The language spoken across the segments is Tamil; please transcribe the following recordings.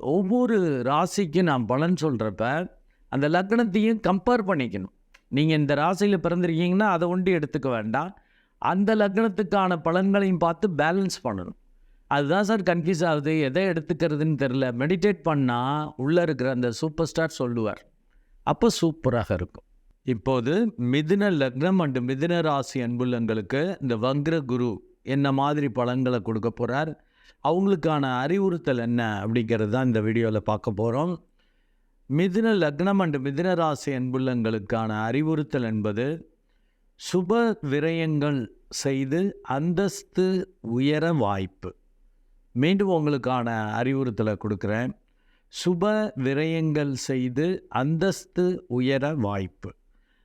ஒவ்வொரு ராசிக்கும் நான் பலன் சொல்கிறப்ப அந்த லக்னத்தையும் கம்பேர் பண்ணிக்கணும். நீங்கள் இந்த ராசியில் பிறந்திருக்கீங்கன்னா அதை ஒண்டி எடுத்துக்க வேண்டாம். அந்த லக்னத்துக்கான பலன்களையும் பார்த்து பேலன்ஸ் பண்ணணும். அதுதான் சார் கன்ஃபியூஸ் ஆகுது. எதை எடுத்துக்கிறதுன்னு தெரில மெடிடேட் பண்ணால் உள்ளே இருக்கிற அந்த சூப்பர் ஸ்டார் சொல்லுவார். அப்போ சூப்பராக இருக்கும். இப்போது மிதுன லக்னம் அண்டு மிதுன ராசி அன்புள்ளங்களுக்கு இந்த வக்ர குரு என்ன மாதிரி பலன்களை கொடுக்க போகிறார் அவங்களுக்கான அறிவுறுத்தல் என்ன அப்படிங்கிறது தான் இந்த வீடியோவில் பார்க்க போகிறோம் மிதுன லக்னம் அண்டு மிதுன ராசி அன்புள்ளங்களுக்கான அறிவுறுத்தல் என்பது சுப விரயங்கள் செய்து அந்தஸ்து உயர வாய்ப்பு. மீண்டும் உங்களுக்கான அறிவுறுத்தலை கொடுக்குறேன். சுப விரயங்கள் செய்து அந்தஸ்து உயர வாய்ப்பு.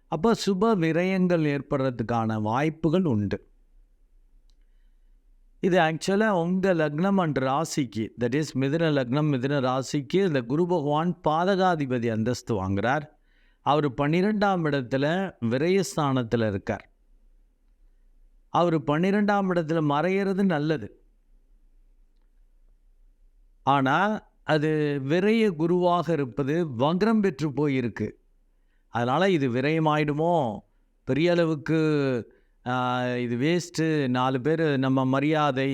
அப்போ சுப விரயங்கள் ஏற்படுறதுக்கான வாய்ப்புகள் உண்டு. இது ஆக்சுவலாக உங்கள் லக்னம் அண்ட் ராசிக்கு தட் இஸ் மிதுன லக்னம் மிதுன ராசிக்கு இந்த குரு பகவான் பாதகாதிபதி அந்தஸ்து வாங்குறார். அவர் பன்னிரெண்டாம் இடத்துல விரயஸ்தானத்தில் இருக்கார். அவர் பன்னிரெண்டாம் இடத்துல மறையிறது நல்லது. ஆனால் அது விரய குருவாக இருப்பது வக்ரம் பெற்று போயிருக்கு. அதனால் இது விரயமாயிடுமோ? பெரிய அளவுக்கு இது வேஸ்ட்டு நாலு பேர் நம்ம மரியாதை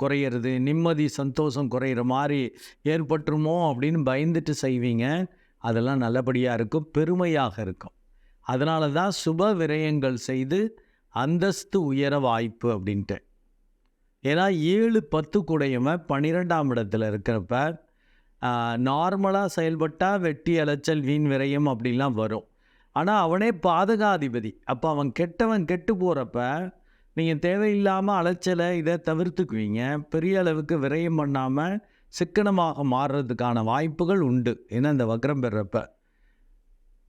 குறையிறது நிம்மதி சந்தோஷம் குறையிற மாதிரி ஏற்பட்டுருமோ அப்படின்னு பயந்துட்டு செய்வீங்க. அதெல்லாம் நல்லபடியாக இருக்கும் பெருமையாக இருக்கும். அதனால தான் சுப விரயங்கள் செய்து அந்தஸ்து உயர வாய்ப்பு அப்படின்ட்டு. ஏன்னா ஏழு பத்து கூடையவன் பன்னிரெண்டாம் இடத்துல இருக்கிறப்ப நார்மலாக செயல்பட்டால் வெட்டி அலைச்சல் வீண் விரயம் அப்படிலாம் வரும். ஆனால் அவனே பாதகாதிபதி. அப்போ அவன் கெட்டவன் கெட்டு போகிறப்ப நீங்கள் தேவையில்லாமல் அலைச்சலை இதை தவிர்த்துக்குவீங்க. பெரிய அளவுக்கு விரயம் பண்ணாமல் சிக்கனமாக மாறுறதுக்கான வாய்ப்புகள் உண்டு. ஏன்னா இந்த வக்ரம் பெறப்ப.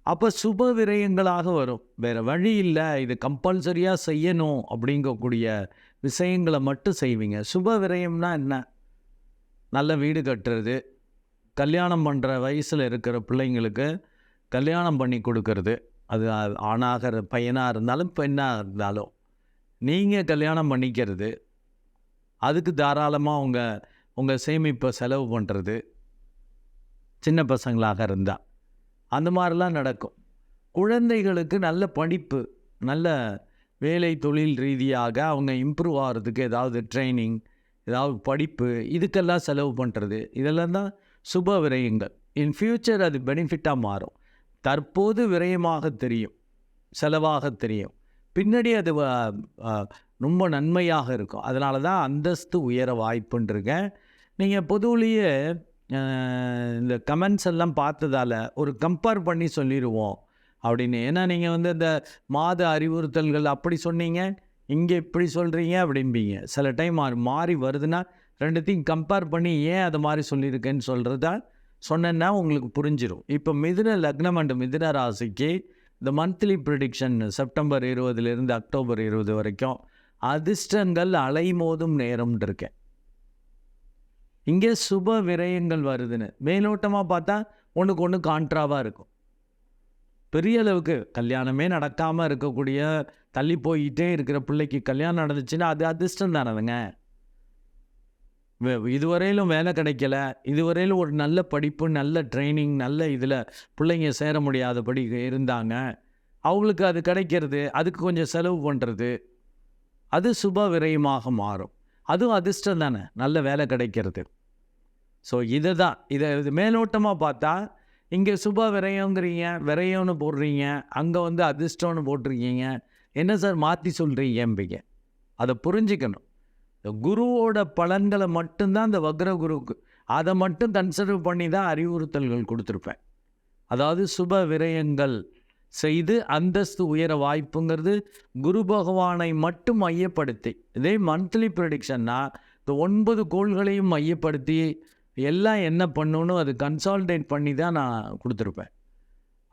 அப்போ சுப விரயங்களாக வரும். வேறு வழி இல்லை. இது கம்பல்சரியாக செய்யணும் அப்படிங்கக்கூடிய விஷயங்களை மட்டும் செய்வீங்க. சுப விரயம்னா என்ன? நல்ல வீடு கட்டுறது. கல்யாணம் பண்ணுற வயசில் இருக்கிற பிள்ளைங்களுக்கு கல்யாணம் பண்ணி கொடுக்கறது. அது ஆணாக பையனாக இருந்தாலும் பெண்ணாக இருந்தாலும் நீங்கள் கல்யாணம் பண்ணிக்கிறது. அதுக்கு தாராளமாக உங்கள் உங்கள் சேமிப்பை செலவு பண்ணுறது சின்ன பசங்களாக இருந்தால் அந்த மாதிரிலாம் நடக்கும். குழந்தைகளுக்கு நல்ல படிப்பு நல்ல வேலை தொழில் ரீதியாக அவங்க இம்ப்ரூவ் ஆகிறதுக்கு ஏதாவது ட்ரைனிங் ஏதாவது படிப்பு இதுக்கெல்லாம் செலவு பண்ணுறது இதெல்லாம் தான் சுப விரயங்கள். இன் ஃப்யூச்சர் அது பெனிஃபிட்டாக மாறும். தற்போது விரயமாக தெரியும் செலவாக தெரியும். பின்னாடி அது ரொம்ப நன்மையாக இருக்கும். அதனால தான் அந்தஸ்து உயர வாய்ப்புன்றிருக்கேன். நீங்கள் பொதுவிலேயே இந்த கமெண்ட்ஸ் எல்லாம் பார்த்ததால் ஒரு கம்பேர் பண்ணி சொல்லிடுவோம் அப்படின்னு. ஏன்னா நீங்கள் வந்து இந்த மாத அறிவுறுத்தல்கள் அப்படி சொன்னீங்க இங்கே இப்படி சொல்கிறீங்க அப்படிம்பீங்க. சில டைம் மாறி மாறி வருதுன்னா ரெண்டுத்தையும் கம்பேர் பண்ணி ஏன் அதை மாதிரி சொல்லியிருக்கேன்னு சொல்கிறத சொன்னேன்னா உங்களுக்கு புரிஞ்சிடும் இப்போ மிதுன லக்னம் அண்ட் மிதுன ராசிக்கு இந்த மந்த்லி ப்ரிடிக்ஷன் செப்டம்பர் இருபதுலேருந்து அக்டோபர் இருபது வரைக்கும் அதிர்ஷ்டங்கள் அலைமோதும் நேரம்னு இருக்கேன் இங்கே சுப விரயங்கள் வருதுன்னு. மேலோட்டமாக பார்த்தா ஒன்றுக்கு ஒன்று கான்ட்ராவாக இருக்கும். பெரிய அளவுக்கு கல்யாணமே நடக்காமல் இருக்கக்கூடிய தள்ளி போயிட்டே இருக்கிற பிள்ளைக்கு கல்யாணம் நடந்துச்சுன்னா அது அதிர்ஷ்டம் தானதுங்க. இதுவரையிலும் வேலை கிடைக்கல. இதுவரையிலும் ஒரு நல்ல படிப்பு நல்ல ட்ரைனிங் நல்ல இதில் பிள்ளைங்க சேர முடியாதபடி இருந்தாங்க. அவங்களுக்கு அது கிடைக்கிறது அதுக்கு கொஞ்சம் செலவு பண்ணுறது அது சுப விரயமாக மாறும். அதுவும் அதிர்ஷ்டம் தானே நல்ல வேலை கிடைக்கிறது. ஸோ இதை தான் இதை இது மேலோட்டமாக பார்த்தா இங்கே சுப விரயங்கிறீங்க விரயம்னு போடுறீங்க அங்கே வந்து அதிர்ஷ்டம்னு போட்டிருக்கீங்க. என்ன சார் மாற்றி சொல்கிறீங்கம்பீங்க அதை புரிஞ்சுக்கணும். இந்த குருவோட பலன்களை மட்டும்தான் இந்த வக்ர குருவுக்கு அதை மட்டும் கன்சிடர் பண்ணி தான் அறிவுறுத்தல்கள் கொடுத்துருப்பேன். அதாவது சுப விரயங்கள் செய்து அந்தஸ்து உயர வாய்ப்புங்கிறது குரு பகவானை மட்டும் மையப்படுத்தி இதே மந்த்லி ப்ரெடிக்ஷன்னா இந்த ஒன்பது கோள்களையும் மையப்படுத்தி எல்லாம் என்ன பண்ணணும் அது கன்சால்டேட் பண்ணி தான் நான் கொடுத்துருப்பேன்.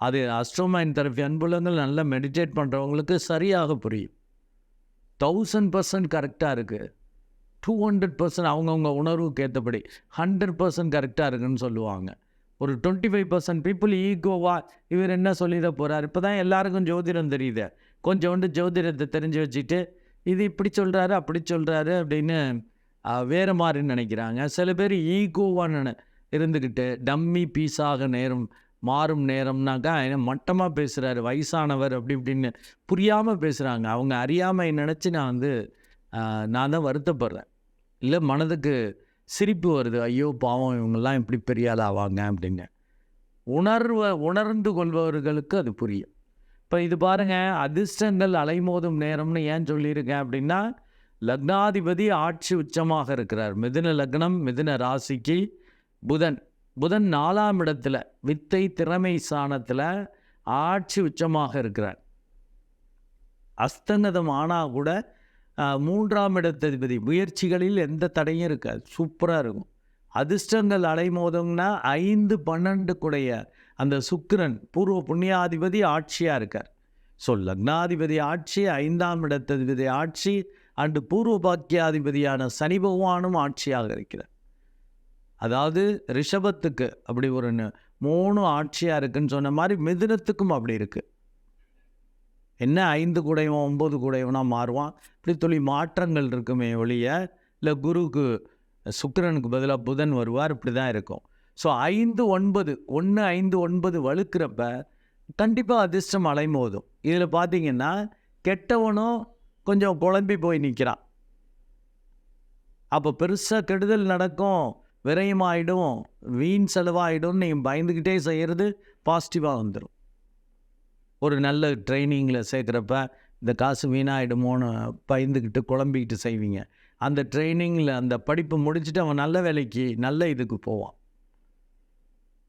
அது அஸ்ட்ரோமைன் தெரப்பி அன்புலங்கள் நல்லா மெடிடேட் பண்ணுறவங்களுக்கு சரியாக புரியும். தௌசண்ட் பர்சன்ட் கரெக்டாக இருக்குது டூ ஹண்ட்ரட் பர்சன்ட் அவங்கவுங்க உணர்வுக்கு ஏற்றபடி ஹண்ட்ரட் பர்சன்ட் கரெக்டாக இருக்குன்னு சொல்லுவாங்க. ஒரு டுவெண்ட்டி ஃபைவ் பர்சன்ட் பீப்புள் ஈகோவா இவர் என்ன சொல்லிட போகிறார் இப்போ தான் எல்லாருக்கும் ஜோதிடம் தெரியுது. கொஞ்சோண்டு ஜோதிடத்தை தெரிஞ்சு வச்சுட்டு இது இப்படி சொல்கிறாரு அப்படி சொல்கிறாரு அப்படின்னு வேறு மாதிரி நினைக்கிறாங்க. சில பேர் ஈகோவாக இருந்துக்கிட்டு டம்மி பீஸாக நேரம் மாறும் நேரம்னாக்கா என்ன மட்டமாக பேசுகிறாரு வயசானவர் அப்படி இப்படின்னு புரியாமல் பேசுகிறாங்க அவங்க அறியாமை நினச்சி நான் வந்து நான் தான் வருத்தப்படுறேன். இல்லை மனதுக்கு சிரிப்பு வருது. ஐயோ பாவம் இவங்கெல்லாம் இப்படி பெரிய ஆள் ஆவாங்க அப்படின்னு. உணர்வ உணர்ந்து கொள்பவர்களுக்கு அது புரியும். இப்போ இது பாருங்கள் அதிர்ஷ்டங்கள் அலைமோதும் நேரம்னு ஏன் சொல்லியிருக்கேன் அப்படின்னா லக்னாதிபதி ஆட்சி உச்சமாக இருக்கிறார். மிதுன லக்னம் மிதுன ராசிக்கு புதன். புதன் நாலாம் இடத்துல வித்தை திறமை சாணத்தில் ஆட்சி உச்சமாக இருக்கிறார். அஸ்தங்கதம் ஆனால் கூட மூன்றாம் இடத்ததிபதி. முயற்சிகளில் எந்த தடையும் இருக்காது. சூப்பராக இருக்கும். அதிர்ஷ்டங்கள் அலைமோதம்னா ஐந்து பன்னெண்டுக்குடைய அந்த சுக்கிரன் பூர்வ புண்ணியாதிபதி ஆட்சியாக இருக்கார். ஸோ லக்னாதிபதி ஆட்சி ஐந்தாம் இடத்ததிபதி ஆட்சி அண்டு பூர்வ பாக்கியாதிபதியான சனி பகவானும் ஆட்சியாக இருக்கிறார். அதாவது ரிஷபத்துக்கு அப்படி ஒரு மூணு ஆட்சியாக இருக்குன்னு சொன்ன மாதிரி மிதுனத்துக்கும் அப்படி இருக்குது என்ன ஐந்து குடைவன் ஒம்பது கூடையவனாக மாறுவான். இப்படி துளி மாற்றங்கள் இருக்குமே ஒழிய இல்லை குருவுக்கு சுக்கிரனுக்கு பதிலாக புதன் வருவார் இப்படி தான் இருக்கும். ஸோ ஐந்து ஒன்பது ஒன்று ஐந்து ஒன்பது வலுக்கிறப்ப கண்டிப்பாக அதிர்ஷ்டம் அலைமோதும். இதில் பார்த்தீங்கன்னா கெட்டவனும் கொஞ்சம் குழம்பி போய் நிற்கிறான் அப்போ பெருசாக கெடுதல் நடக்கும் விரயமாயிடும் வீண் செலவாயிடும் நீங்கள் பயந்துக்கிட்டே செய்கிறது பாசிட்டிவாக வந்துடும் ஒரு நல்ல ட்ரைனிங்கில் சேர்க்குறப்ப இந்த காசு வீணாயிடுமோன்னு பயந்துக்கிட்டு குழம்பிக்கிட்டு செய்வீங்க. அந்த ட்ரைனிங்கில் அந்த படிப்பு முடிச்சுட்டு அவன் நல்ல வேலைக்கு நல்ல இதுக்கு போவான்.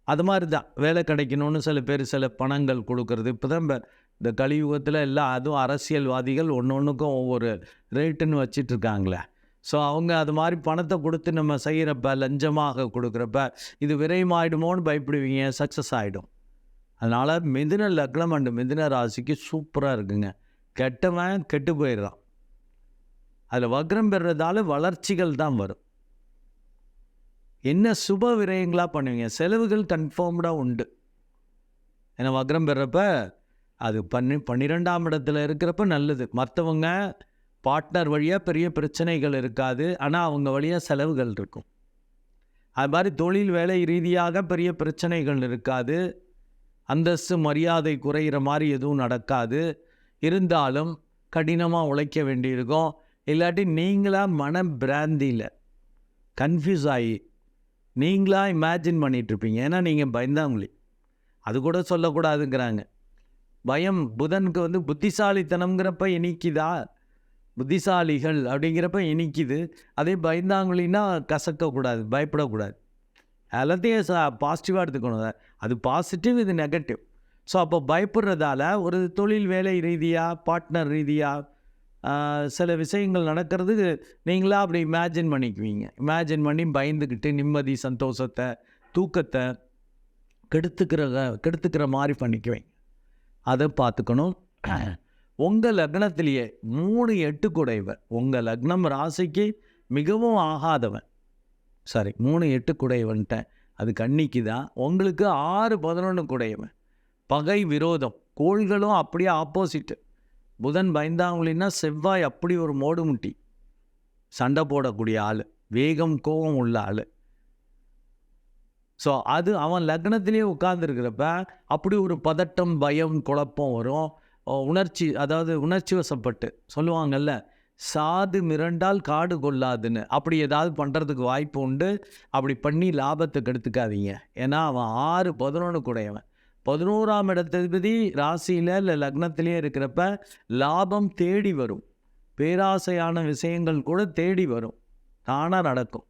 அது மாதிரி தான் வேலை கிடைக்கணும்னு சில பேர் சில பணங்கள் கொடுக்கறது. இப்போ தான் இந்த கலியுகத்தில் எல்லாம் அதுவும் அரசியல்வாதிகள் ஒன்று ஒன்றுக்கும் ஒவ்வொரு ரேட்டுன்னு வச்சிட்ருக்காங்களே. ஸோ அவங்க அது மாதிரி பணத்தை கொடுத்து நம்ம செய்கிறப்ப லஞ்சமாக கொடுக்குறப்ப இது விரயமாயிடுமோன்னு பயப்படுவீங்க சக்ஸஸ் ஆகிடும் அதனால் மிதுன லக்னம் அண்டு மிதுன ராசிக்கு சூப்பராக இருக்குங்க. கெட்டவன் கெட்டு போயிடுறான் அதில் வக்ரம் பெறுறதால வளர்ச்சிகள் தான் வரும். என்ன சுப விரயங்களாக பண்ணுவீங்க? செலவுகள் கன்ஃபார்ம்டாக உண்டு. ஏன்னா வக்ரம் பெறப்ப அது பண்ணி பன்னிரெண்டாம் இடத்துல இருக்கிறப்ப நல்லது. மற்றவங்க பார்ட்னர் வழியாக பெரிய பிரச்சனைகள் இருக்காது. ஆனால் அவங்க வழியாக செலவுகள் இருக்கும். அது மாதிரி தொழில் வேலை ரீதியாக பெரிய பிரச்சனைகள் இருக்காது. அந்தஸ்து மரியாதை குறையிற மாதிரி எதுவும் நடக்காது. இருந்தாலும் கடினமாக உழைக்க வேண்டியிருக்கும். இல்லாட்டி நீங்களாக மன பிராந்தியில் கன்ஃபியூஸ் ஆகி நீங்களாக இமேஜின் பண்ணிகிட்ருப்பீங்க ஏன்னா நீங்கள் பயந்தாங்குழி அது கூட சொல்லக்கூடாதுங்கிறாங்க. பயம் புதனுக்கு வந்து புத்திசாலித்தனங்கிறப்ப இனிக்குதா? புத்திசாலிகள் அப்படிங்கிறப்ப இனிக்குது. அதே பயந்தாங்குழின்னா கசக்கக்கூடாது பயப்படக்கூடாது. எல்லாத்தையும் சா பாசிட்டிவாக எடுத்துக்கணும். அது பாசிட்டிவ் இது நெகட்டிவ் ஸோ அப்போ பயப்படுறதால ஒரு தொழில் வேலை ரீதியாக பார்ட்னர் ரீதியாக சில விஷயங்கள் நடக்கிறது நீங்களாக அப்படி இமேஜின் பண்ணிக்குவீங்க. இமேஜின் பண்ணி பயந்துக்கிட்டு நிம்மதி சந்தோஷத்தை தூக்கத்தை கெடுத்துக்கிற கெடுத்துக்கிற மாதிரி பண்ணிக்குவீங்க. அதை பார்த்துக்கணும். உங்கள் லக்னத்திலேயே மூணு எட்டு குடைவன் உங்கள் லக்னம் ராசிக்கு மிகவும் ஆகாதவன். சாரி மூணு எட்டு குடையவன்ட்டேன் அது கன்னிக்கு தான் உங்களுக்கு ஆறு பதினொன்று குடையவன் பகை விரோதம். கோள்களும் அப்படியே ஆப்போசிட்டு புதன் பயந்தாங்களின்னா செவ்வாய் அப்படி ஒரு மோடு முட்டி. சண்டை போடக்கூடிய ஆள். வேகம் கோபம் உள்ள ஆள். ஸோ அது அவன் லக்னத்திலேயே உட்கார்ந்துருக்கிறப்ப அப்படி ஒரு பதட்டம் பயம் குழப்பம் வரும். உணர்ச்சி அதாவது உணர்ச்சி வசப்பட்டு. சொல்லுவாங்கல்ல சாது மிரண்டால் காடு கொள்ளாதுன்னு. அப்படி ஏதாவது பண்ணுறதுக்கு வாய்ப்பு உண்டு. அப்படி பண்ணி லாபத்தை கெடுத்துக்காதீங்க ஏன்னா அவன் ஆறு பதினொன்று கூடையவன் பதினோராம் இடத்ததிபதி ராசியில் இல்லை லக்னத்திலேயே இருக்கிறப்ப லாபம் தேடி வரும். பேராசையான விஷயங்கள் கூட தேடி வரும். தானாக நடக்கும்.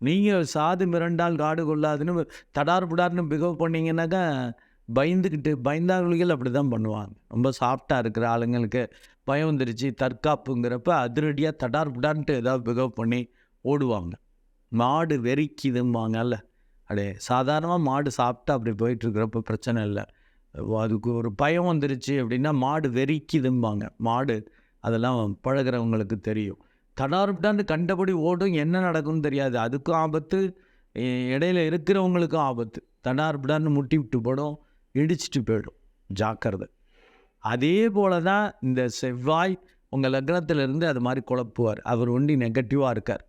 நீங்கள் சாது மிரண்டால் காடு கொள்ளாதுன்னு தடார் புடார்னு பிகவ் பண்ணீங்கன்னாக்கா பயந்துக்கிட்டு பயந்தாளிகள் அப்படி தான் பண்ணுவாங்க. ரொம்ப சாஃப்டாக இருக்கிற ஆளுங்களுக்கு பயம் வந்துருச்சு. தற்காப்புங்கிறப்ப அதிரடியாக தடார் புடான்ட்டு ஏதாவது பிகப் பண்ணி ஓடுவாங்க. மாடு வெறிக்குதும்பாங்கல்ல அப்படியே சாதாரணமாக மாடு சாப்பிட்டு அப்படி போயிட்டுருக்கிறப்ப பிரச்சனை இல்லை. அதுக்கு ஒரு பயம் வந்துருச்சு அப்படின்னா மாடு வெறிக்குதும்பாங்க. மாடு அதெல்லாம் பழகுறவங்களுக்கு தெரியும். தடார்புடான்னு கண்டபடி ஓடும் என்ன நடக்கும்னு தெரியாது. அதுக்கும் ஆபத்து இடையில இருக்கிறவங்களுக்கும் ஆபத்து. தடார்புடான்னு முட்டி விட்டு போடும். இடிச்சிட்டு போயிடும். ஜாக்கிரதை. அதே போல தான் இந்த செவ்வாய் உங்கள் லக்னத்திலிருந்து அது மாதிரி குழப்புவார். அவர் ஒண்டி நெகட்டிவாக இருக்கார்.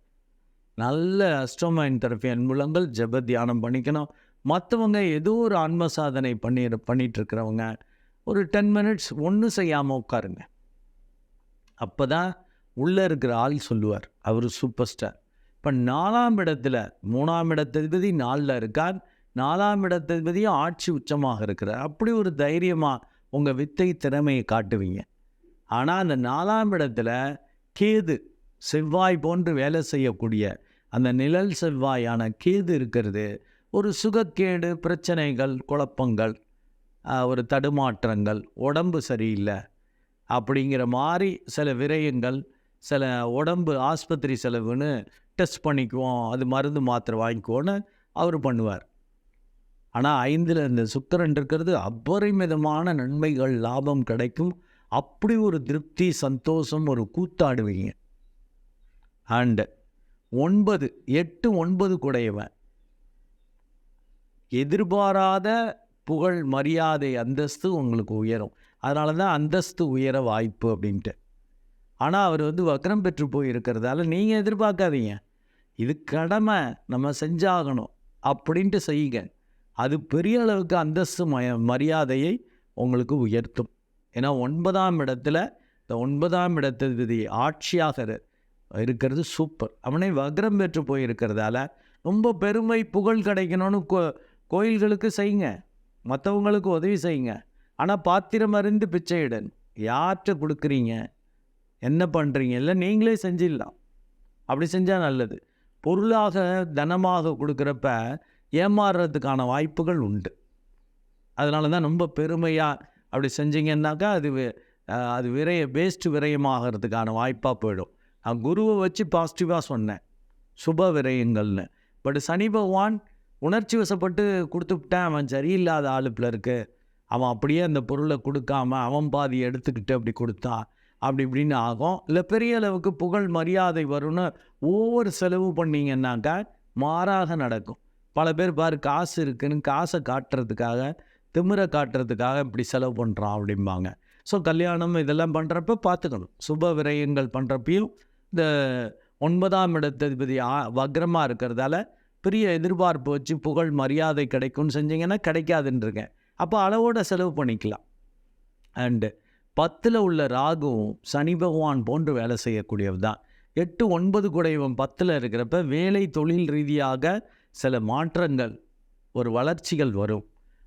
நல்ல அஸ்ட்ரோமைன் தெரப்பி அன்புலங்கள் ஜெப தியானம் பண்ணிக்கணும். மற்றவங்க ஏதோ ஒரு ஆன்ம சாதனை பண்ணி பண்ணிகிட்ருக்கிறவங்க ஒரு டென் மினிட்ஸ் ஒன்றும் செய்யாமல் உட்காருங்க. அப்போ தான் உள்ளே இருக்கிற ஆள் சொல்லுவார். அவர் சூப்பர் ஸ்டார் இப்போ நாலாம் இடத்துல மூணாம் இடத்ததிபதி நாலில் இருக்கார். நாலாம் இடத்ததிபதியும் ஆட்சி உச்சமாக இருக்கிறார் அப்படி ஒரு தைரியமாக உங்கள் வித்தை திறமையை காட்டுவீங்க. ஆனால் அந்த நாலாம் இடத்துல கேது செவ்வாய் போன்று வேலை செய்யக்கூடிய அந்த நிழல் செவ்வாயான கேது இருக்கிறது ஒரு சுகக்கேடு பிரச்சனைகள் குழப்பங்கள் ஒரு தடுமாற்றங்கள் உடம்பு சரியில்லை அப்படிங்கிற மாதிரி சில விரயங்கள் சில உடம்பு ஆஸ்பத்திரி செலவுன்னு டெஸ்ட் பண்ணிக்குவோம் அது மருந்து மாத்திரை வாங்கிக்குவோன்னு அவர் பண்ணுவார். ஆனால் ஐந்தில் இந்த சுக்கரன் இருக்கிறது அபரிமிதமான நன்மைகள் லாபம் கிடைக்கும். அப்படி ஒரு திருப்தி சந்தோஷம் ஒரு கூத்தாடுவீங்க. அண்டு ஒன்பது எட்டு ஒன்பது குடையவன். எதிர்பாராத புகழ் மரியாதை அந்தஸ்து உங்களுக்கு உயரும். அதனால தான் அந்தஸ்து உயர வாய்ப்பு அப்படின்ட்டு. ஆனால் அவர் வந்து வக்ரம் பெற்று போய் இருக்கிறதால நீங்கள் எதிர்பார்க்காதீங்க. இது கடமை நம்ம செஞ்சாகணும். அப்படின்ட்டு செய்யுங்க. அது பெரிய அளவுக்கு அந்தஸ்து மய மரியாதையை உங்களுக்கு உயர்த்தும். ஏன்னா ஒன்பதாம் இடத்துல இந்த ஒன்பதாம் இடத்து ஆட்சியாக இருக்கிறது சூப்பர். அவனே வக்ரம் பெற்று போய் இருக்கிறதால ரொம்ப பெருமை புகழ் கிடைக்கணும்னு கோ கோயில்களுக்கு செய்யுங்க. மற்றவங்களுக்கு உதவி செய்யுங்க. ஆனால் பாத்திரம் அறிந்து பிச்சையிடன் யார்கிட்ட கொடுக்குறீங்க? என்ன பண்ணுறீங்க இல்லை நீங்களே செஞ்சிடலாம். அப்படி செஞ்சால் நல்லது. பொருளாக தனமாக கொடுக்குறப்ப ஏமாறுறதுக்கான வாய்ப்புகள் உண்டு. அதனால தான் ரொம்ப பெருமையாக அப்படி செஞ்சீங்கன்னாக்கா அது அது விரைய வேஸ்ட்டு விரயமாகிறதுக்கான வாய்ப்பாக போயிடும். நான் குருவை வச்சு பாசிட்டிவாக சொன்னேன். சுப விரயங்கள்னு. பட் சனி பகவான் உணர்ச்சி வசப்பட்டு கொடுத்துவிட்டேன். அவன் சரியில்லாத ஆளுப்பில் இருக்கு. அவன் அப்படியே அந்த பொருளை கொடுக்காம அவன் பாதி எடுத்துக்கிட்டு அப்படி கொடுத்தான். அப்படி இப்படின்னு ஆகும். இல்லை பெரிய அளவுக்கு புகழ் மரியாதை வரும்னு ஒவ்வொரு செலவு பண்ணீங்கன்னாக்கா மாறாக நடக்கும். பல பேர் பாரு காசு இருக்குன்னு காசை காட்டுறதுக்காக திமிரை காட்டுறதுக்காக இப்படி செலவு பண்ணுறான் அப்படிம்பாங்க. ஸோ கல்யாணம் இதெல்லாம் பண்ணுறப்ப பார்த்துக்கணும். சுப விரயங்கள் பண்ணுறப்பையும் இந்த ஒன்பதாம் இடத்ததிபதி ஆ- வக்ரமாக இருக்கிறதால பெரிய எதிர்பார்ப்பு வச்சு புகழ் மரியாதை கிடைக்கும்னு செஞ்சீங்கன்னா கிடைக்காதுன்ருக்கேன் அப்போ அளவோட செலவு பண்ணிக்கலாம். அண்டு பத்தில் உள்ள ராகுவும் சனி பகவான் போன்று வேலை செய்யக்கூடியவர் தான் எட்டு ஒன்பது குடைவன் பத்தில் இருக்கிறப்ப வேலை தொழில் ரீதியாக சில மாற்றங்கள் ஒரு வளர்ச்சிகள் வரும்.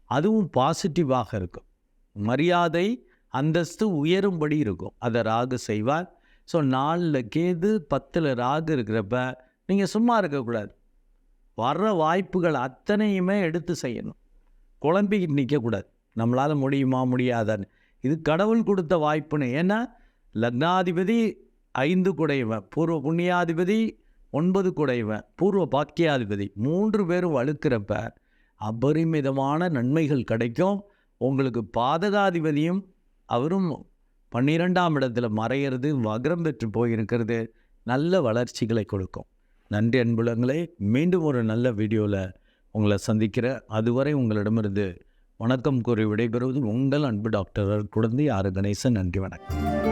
அதுவும் பாசிட்டிவாக இருக்கும். மரியாதை அந்தஸ்து உயரும்படி இருக்கும். அதை ராகு செய்வார். ஸோ நாலில் கேது பத்தில் ராகு இருக்கிறப்ப நீங்கள் சும்மா இருக்கக்கூடாது. வர்ற வாய்ப்புகள் அத்தனையுமே எடுத்து செய்யணும். குழம்பிக்கிட்டு நிற்கக்கூடாது நம்மளால் முடியுமா முடியாதான்னு. இது கடவுள் கொடுத்த வாய்ப்புன்னு. ஏன்னா லக்னாதிபதி ஐந்து குடையவன். பூர்வ புண்ணியாதிபதி ஒன்பது குடைவன் பூர்வ பாக்கியாதிபதி. மூன்று பேரும் வலுக்கிறப்ப அபரிமிதமான நன்மைகள் கிடைக்கும். உங்களுக்கு பாதகாதிபதியும் அவரும் பன்னிரெண்டாம் இடத்துல மறையிறது வக்ரம் பெற்று போயிருக்கிறது. நல்ல வளர்ச்சிகளை கொடுக்கும். நன்றி அன்புலங்களே மீண்டும் ஒரு நல்ல வீடியோவில் உங்களை சந்திக்கிறேன். அதுவரை உங்களிடமிருந்து வணக்கம் கூறி விடைபெறுவது உங்கள் அன்பு டாக்டர் குழந்தை ஆறு கணேசன். நன்றி வணக்கம்.